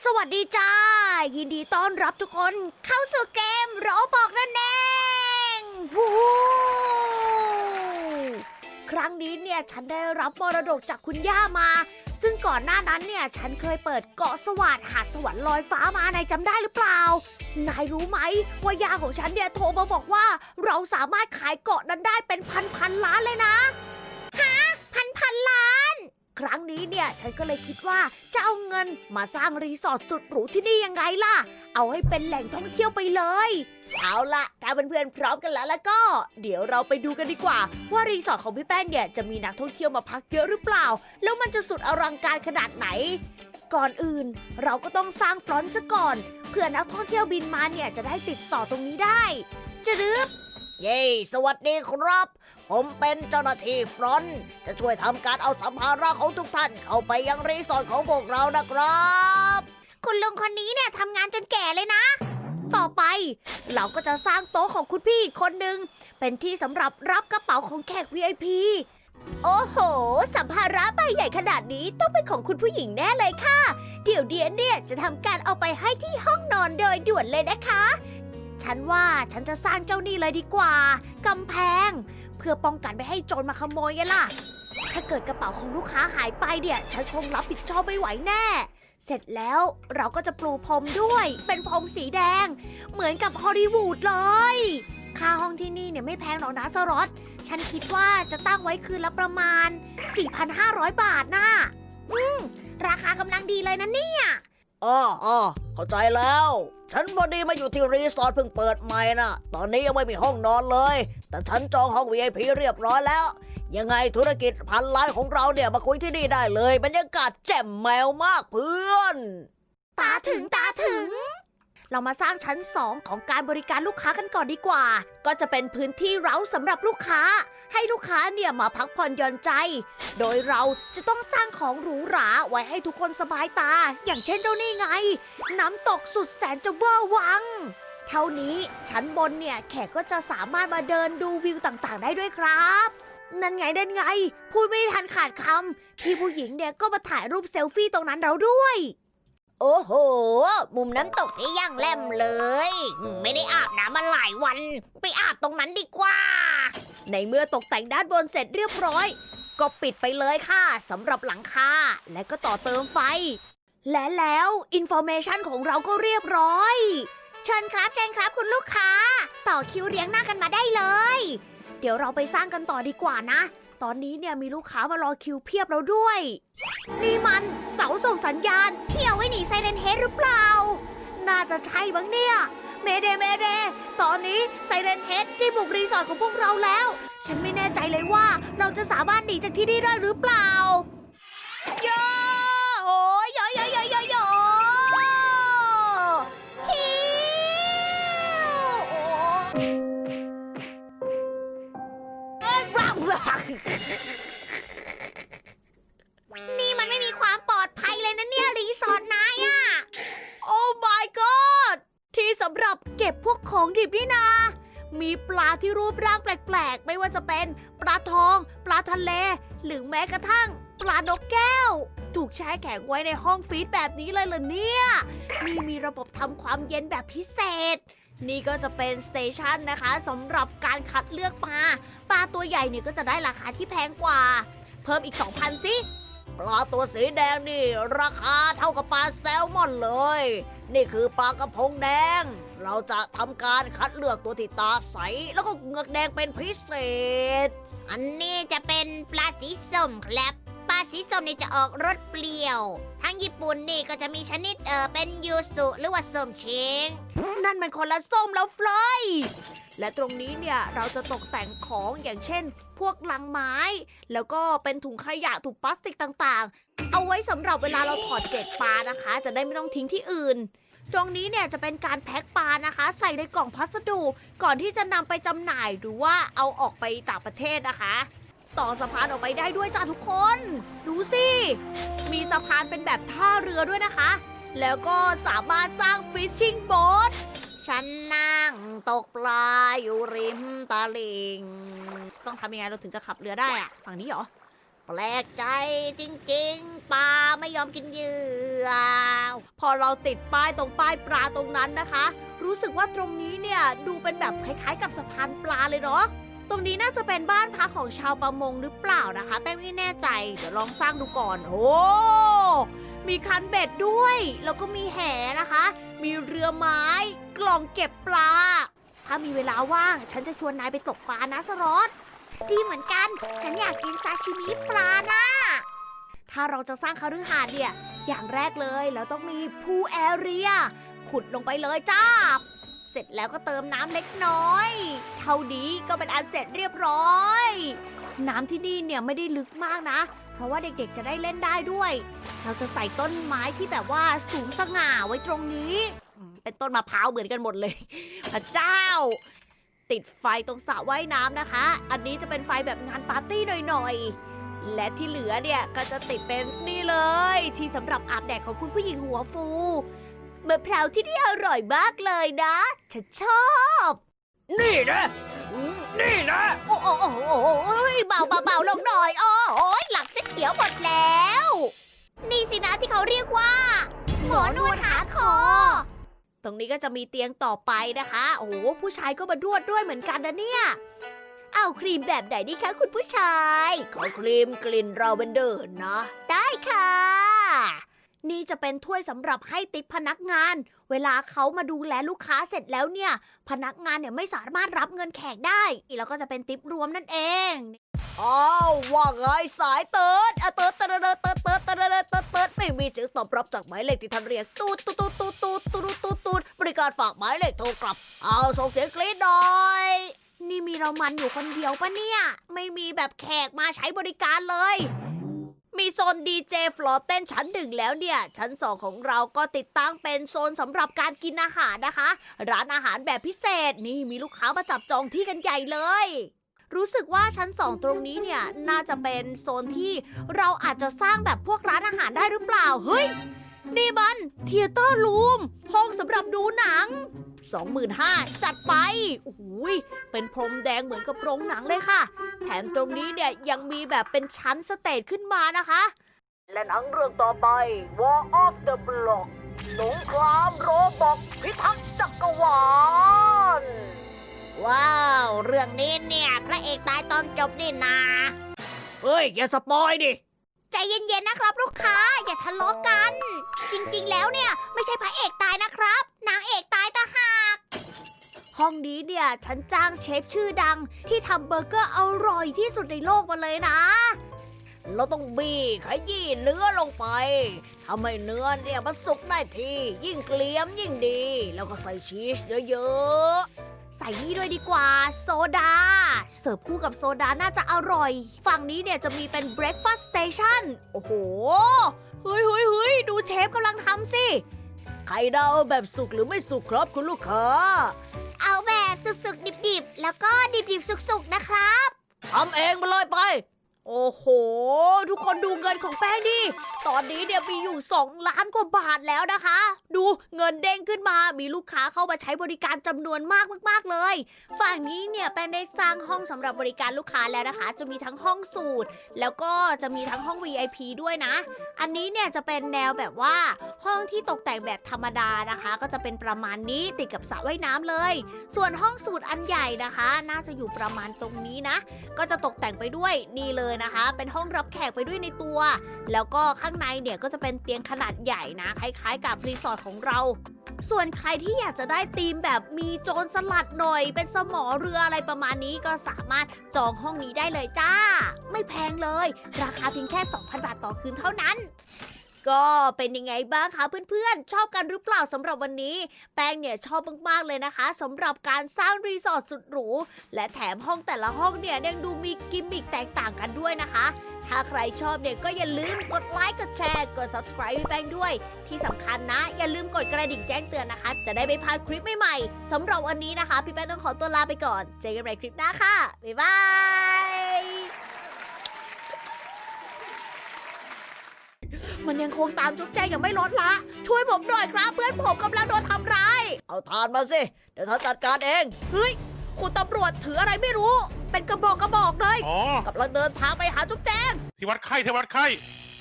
สวัสดีจ้า ยินดีต้อนรับทุกคนเข้าสู่เกมโรบอกนั่นเองวู้ครั้งนี้เนี่ยฉันได้รับมรดกจากคุณย่ามา ซึ่งก่อนหน้านั้นเนี่ยฉันเคยเปิดเกาะสวัสดหาดสวรรค์ลอยฟ้ามานายจำได้หรือเปล่า นายรู้ไหมว่าย่าของฉันเนี่ยโทรมาบอกว่า เราสามารถขายเกาะนั้นได้เป็นพันพันล้านเลยนะ ครั้งนี้เนี่ยฉันก็เลยคิดว่าจะเอาเงินมาสร้างรีสอร์ทสุดหรูที่นี่ยังไงล่ะ เอาให้เป็นแหล่งท่องเที่ยวไปเลย เอาละถ้าเพื่อนๆพร้อมกันแล้วแล้วก็ เดี๋ยวเราไปดูกันดีกว่า ว่ารีสอร์ทของพี่แป้งเนี่ยจะมีนักท่องเที่ยวมาพักเยอะหรือเปล่า แล้วมันจะสุดอลังการขนาดไหน ก่อนอื่น เราก็ต้องสร้างฟรอนต์ซะก่อนเพื่อนักท่องเที่ยวบินมาเนี่ยจะได้ติดต่อตรงนี้ได้จะรึบเย้ สวัสดีครับ ผมเป็นเจ้าหน้าที่ฟรอนต์จะช่วยทำการเอาสัมภาระของทุกท่านเข้าไปยังรีสอร์ทของพวกเรานะครับ คุณลุงคนนี้เนี่ยทำงานจนแก่เลยนะ ต่อไป เราก็จะสร้างโต๊ะของคุณพี่อีกคนหนึ่งเป็นที่สำหรับรับกระเป๋าของแขก VIP โอ้โห สัมภาระใบใหญ่ขนาดนี้ต้องเป็นของคุณผู้หญิงแน่เลยค่ะ เดี๋ยวเดียนเนี่ยจะทำการเอาไปให้ที่ห้องนอนโดยด่วนเลยนะคะ ฉันว่าฉันจะสร้างเจ้านี่เลยดีกว่ากำแพง พื่อป้องกันไม่ให้โจรมาขโมยไงล่ะ ถ้าเกิดกระเป๋าของลูกค้าหายไปเนี่ย ฉันคงรับผิดชอบไม่ไหวแน่ เสร็จแล้วเราก็จะปลูพรมด้วย เป็นพรมสีแดง เหมือนกับฮอลลีวูดเลย ค่าห้องที่นี่เนี่ยไม่แพงหรอกนะสรอตฉันคิดว่าจะตั้งไว้คืนละประมาณ 4,500 บาทน่ะอืม ราคากำลังดีเลยนะเนี่ย อ๋ออ๋อเข้าใจแล้ว ฉันพอดีมาอยู่ที่รีสอร์ทเพิ่งเปิดใหม่นะตอนนี้ยังไม่มีห้องนอนเลย แต่ฉันจองห้อง VIP เรียบร้อยแล้ว ยังไงธุรกิจพันล้านของเราเนี่ยมาคุยที่นี่ได้เลย บรรยากาศแจ่มแมวมากเพื่อน ตาถึงตาถึง เรามาสร้างชั้น 2 ของการบริการลูกค้ากันก่อนดีกว่า ก็จะเป็นพื้นที่เร้าสำหรับลูกค้า ให้ลูกค้าเนี่ยมาพักผ่อนหย่อนใจ โดยเราจะต้องสร้างของหรูหราไว้ให้ทุกคนสบายตา อย่างเช่นเจ้านี่ไง น้ำตกสุดแสนจะเวอร์วัง เท่านี้ชั้นบนเนี่ยแขกก็จะสามารถมาเดินดูวิวต่างๆ ได้ด้วยครับนั่นไงนั่นไง พูดไม่ทันขาดคำพี่ผู้หญิงเนี่ยก็มาถ่ายรูปเซลฟี่ตรงนั้นเราด้วย โอ้โห มุมน้ำตกนี่ย่างแล่มเลย ไม่ได้อาบน้ำมาหลายวัน ไปอาบตรงนั้นดีกว่า ในเมื่อตกแต่งด้านบนเสร็จเรียบร้อย ก็ปิดไปเลยค่ะสำหรับหลังคาและก็ต่อเติมไฟ และแล้วอินโฟเมชันของเราก็เรียบร้อย เชิญครับเชิญครับคุณลูกค้า ต่อคิวเรียงหน้ากันมาได้เลย เดี๋ยวเราไปสร้างกันต่อดีกว่านะ ตอนนี้เนี่ยมีลูกค้ามารอคิวเพียบแล้วด้วย นี่มันเสาส่งสัญญาณที่เอาไว้หนีไซเรนเฮดหรือเปล่า น่าจะใช่บ้างเนี่ย เมเดเมเด ตอนนี้ไซเรนเฮดได้บุกรีสอร์ทของพวกเราแล้ว ฉันไม่แน่ใจเลยว่าเราจะสามารถหนีจากที่นี่ได้หรือเปล่าโยโอ้ นี่มันไม่มีความปลอดภัยเลยนะเนี่ยรีสอร์ทนายอะโอ้ my god ที่สำหรับเก็บพวกของดิบนี่นา มีปลาที่รูปร่างแปลกๆ ไม่ว่าจะเป็นปลาทอง ปลาทะเล หรือแม้กระทั่ง ปลานกแก้ว ถูกแช่แข็งไว้ในห้องฟรีซแบบนี้เลยเหรอเนี่ยนี่มีระบบทำความเย็นแบบพิเศษ นี่ก็จะเป็นสเตชันนะคะสำหรับการคัดเลือกปลาปลาตัวใหญ่เนี่ยก็จะได้ราคาที่แพงกว่า เพิ่มอีก 2,000 สิปลาตัวสีแดงนี่ ราคาเท่ากับปลาแซลมอนเลย นี่คือปลากระพงแดง เราจะทำการคัดเลือกตัวที่ตาใส แล้วก็เงือกแดงเป็นพิเศษ อันนี้จะเป็นปลาสีส้มครับ ลาสีส้มนี่จะออกรสเปรี้ยว ทั้งญี่ปุ่นนี่ก็จะมีชนิดเออเป็นยูสุหรือว่าส้มเชงนั่นมันคนละส้มแล้วฟลอยและตรงนี้เนี่ยเราจะตกแต่งของอย่างเช่น พวกลังไม้ แล้วก็เป็นถุงขยะถุงพลาสติกต่างๆ เอาไว้สำหรับเวลาเราถอดเกล็ดปลานะคะ จะได้ไม่ต้องทิ้งที่อื่น ตรงนี้เนี่ยจะเป็นการแพ็คปลานะคะ ใส่ในกล่องพัสดุก่อนที่จะนำไปจำหน่ายหรือว่าเอาออกไปต่างประเทศนะคะ ต่อสะพานออกไปได้ด้วยจ้าทุกคน ดูสิ มีสะพานเป็นแบบท่าเรือด้วยนะคะ แล้วก็สามารถสร้างฟิชชิงโบ๊ทฉันนั่งตกปลาอยู่ริมตลิง ต้องทำยังไงเราถึงจะขับเรือได้อะฝั่งนี้เหรอ แปลกใจจริงๆ ปลาไม่ยอมกินเหยื่อ พอเราติดป้ายตรงป้ายปลาตรงนั้นนะคะ รู้สึกว่าตรงนี้เนี่ย ดูเป็นแบบคล้ายๆ กับสะพานปลาเลยเนาะ ตรงนี้น่าจะเป็นบ้านพักของชาวประมงหรือเปล่านะคะ แป้งไม่แน่ใจ เดี๋ยวลองสร้างดูก่อน โอ้มีคันเบ็ดด้วย แล้วก็มีแหนะคะ มีเรือไม้ กล่องเก็บปลา ถ้ามีเวลาว่าง ฉันจะชวนนายไปตกปลานะสรอตดีเหมือนกัน ฉันอยากกินซาชิมิปลานะถ้าเราจะสร้างคฤหาสน์เนี่ย อย่างแรกเลยเราต้องมีพูแอเรีย ขุดลงไปเลยจ้า เสร็จแล้วก็เติมน้ำเล็กน้อย เท่านี้ก็เป็นอันเสร็จเรียบร้อย น้ำที่นี่เนี่ยไม่ได้ลึกมากนะ เพราะว่าเด็กๆจะได้เล่นได้ด้วย เราจะใส่ต้นไม้ที่แบบว่าสูงสง่าไว้ตรงนี้ เป็นต้นมะพร้าวเหมือนกันหมดเลยพระเจ้า ติดไฟตรงสระว่ายน้ำนะคะ อันนี้จะเป็นไฟแบบงานปาร์ตี้หน่อยๆ และที่เหลือเนี่ยก็จะติดเป็นนี่เลย ที่สำหรับอาบแดดของคุณผู้หญิงหัวฟู มะพร้าวที่นี่อร่อยมากเลยนะ ฉันชอบ นี่นะ นี่นะโอ้โอ้โอ้โอ้โอ้ยเบาเบาเบาลงหน่อย โอ้โอ้ยหลังจะเขียวหมดแล้ว นี่สินะที่เขาเรียกว่า หมอนวดหาคอ ตรงนี้ก็จะมีเตียงต่อไปนะคะ โอ้โหผู้ชายก็มานวดด้วยเหมือนกันนะเนี่ย เอาครีมแบบไหนดีคะคุณผู้ชาย ขอครีมกลิ่นราเวนเดอร์นะ ได้ค่ะ นี่จะเป็นถ้วยสำหรับให้ติปพนักงาน เวลาเขามาดูแลลูกค้าเสร็จแล้วเนี่ย พนักงานเนี่ยไม่สามารถรับเงินแขกได้แล้วก็จะเป็นติปรวมนั่นเองอ้าวว่าไงสายเติร์ดเติร์ดเติร์ดเติร์ดเติร์ดเติร์ดเติร์ดเติร์ดเติร์ดเติร์ดไม่มีเสียงตอบรับจากหมายเลขที่ท่านเรียกตูดตูดตูดตูดตูดตูดตูดตูดบริการฝากหมายเลขโทรกลับ เอาส่งเสียงกรี๊ดหน่อยนี่มีเรามันอยู่คนเดียวปะเนี่ย ไม่มีแบบแขกมาใช้บริการเลย มีโซนดีเจฟลอเต้นชั้นหนึ่งแล้วเนี่ย ชั้นสองของเราก็ติดตั้งเป็นโซนสำหรับการกินอาหารนะคะ ร้านอาหารแบบพิเศษนี่มีลูกค้ามาจับจองที่กันใหญ่เลย รู้สึกว่าชั้นสองตรงนี้เนี่ย น่าจะเป็นโซนที่เราอาจจะสร้างแบบพวกร้านอาหารได้หรือเปล่า เฮ้ย นี่มันเทเตอร์รูมห้องสำหรับดูหนัง 25,000จัดไปโอ้โหยเป็นพรมแดงเหมือนกับโรงหนังเลยค่ะ แถมตรงนี้เนี่ยยังมีแบบเป็นชั้นสเตจขึ้นมานะคะ และหนังเรื่องต่อไป War of the Block สงครามโรบอกพิทักษ์จักรวาล ว้าว เรื่องนี้เนี่ย พระเอกตายตอนจบนี่นา เฮ้ย อย่าสปอยดิ ใจเย็นๆนะครับลูกค้า อย่าทะเลาะกัน จริงๆแล้วเนี่ย ไม่ใช่พระเอกตายนะครับ นางเอกตายต่าง ห้องนี้เนี่ย ฉันจ้างเชฟชื่อดัง ที่ทำเบอร์เกอร์อร่อยที่สุดในโลกมาเลยนะ เราต้องบีขยี้เนื้อลงไปทำให้เนื้อเนี่ยมันสุกได้ที ยิ่งเกลียมยิ่งดี แล้วก็ใส่ชีสเยอะๆ ใส่นี่ด้วยดีกว่า โซดา เสิร์ฟคู่กับโซดาน่าจะอร่อย ฝั่งนี้เนี่ยจะมีเป็น breakfast station โอ้โหเฮ้ยเฮ้ยเฮ้ยดูเชฟกำลังทำสิไข่ดาวแบบสุกหรือไม่สุกครับคุณลูกค้า เอาแบบสุกๆดิบๆ แล้วก็ดิบๆสุกๆนะครับ ทำเองมาเลยไป โอ้โห ทุกคนดูเงินของแป้งดิ ตอนนี้เนี่ยมีอยู่ 2 ล้านกว่าบาทแล้วนะคะ ดูเงินเด้งขึ้นมา มีลูกค้าเข้ามาใช้บริการจำนวนมากมากๆเลย ฝั่งนี้เนี่ยแป้งได้สร้างห้องสำหรับบริการลูกค้าแล้วนะคะ จะมีทั้งห้องสูตร แล้วก็จะมีทั้งห้อง VIP ด้วยนะ อันนี้เนี่ยจะเป็นแนวแบบว่าห้องที่ตกแต่งแบบธรรมดานะคะ ก็จะเป็นประมาณนี้ติดกับสระว่ายน้ำเลย ส่วนห้องสูตรอันใหญ่นะคะ น่าจะอยู่ประมาณตรงนี้นะ ก็จะตกแต่งไปด้วยนี่เลยนะคะ เป็นห้องรับแขกไปด้วยในตัว แล้วก็ข้างในเนี่ยก็จะเป็นเตียงขนาดใหญ่นะ คล้ายๆ กับรีสอร์ทของเรา ส่วนใครที่อยากจะได้ธีมแบบมีโจรสลัดหน่อย เป็นสมอเรืออะไรประมาณนี้ก็สามารถจองห้องนี้ได้เลยจ้า ไม่แพงเลย ราคาเพียงแค่ 2,000 บาทต่อคืนเท่านั้น ก็เป็นยังไงบ้างคะเพื่อนๆ ชอบกันหรือเปล่าสำหรับวันนี้ แป้งเนี่ยชอบมากๆเลยนะคะสำหรับการสร้างรีสอร์ทสุดหรูและแถมห้องแต่ละห้องเนี่ยยังดูมีกิมมิคแตกต่างกันด้วยนะคะ ถ้าใครชอบเนี่ยก็อย่าลืมกดไลค์กดแชร์กด subscribe ให้แป้งด้วย ที่สำคัญนะ อย่าลืมกดกระดิ่งแจ้งเตือนนะคะ จะได้ไม่พลาดคลิปใหม่ๆสำหรับวันนี้นะคะ พี่แป้งต้องขอตัวลาไปก่อน เจอกันใหม่คลิปหน้าค่ะบ๊ายบาย มันยังคงตามจุ๊บแจงยังไม่ลดละ ช่วยผมหน่อยครับ เพื่อนผมกำลังโดนทำร้าย เอาทานมาสิ เดี๋ยวท่านจัดการเอง เฮ้ย คุณตำรวจถืออะไรไม่รู้ เป็นกระบอกกระบอกเลยอ๋อกำลังเดินทางไปหาจุ๊บแจง ที่วัดไข้ที่วัดไข้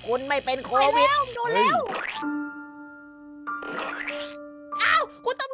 คุณไม่เป็นโคไปวิดแล้วโดนแล้วเฮ้ยอ้าว คุณตำรวจ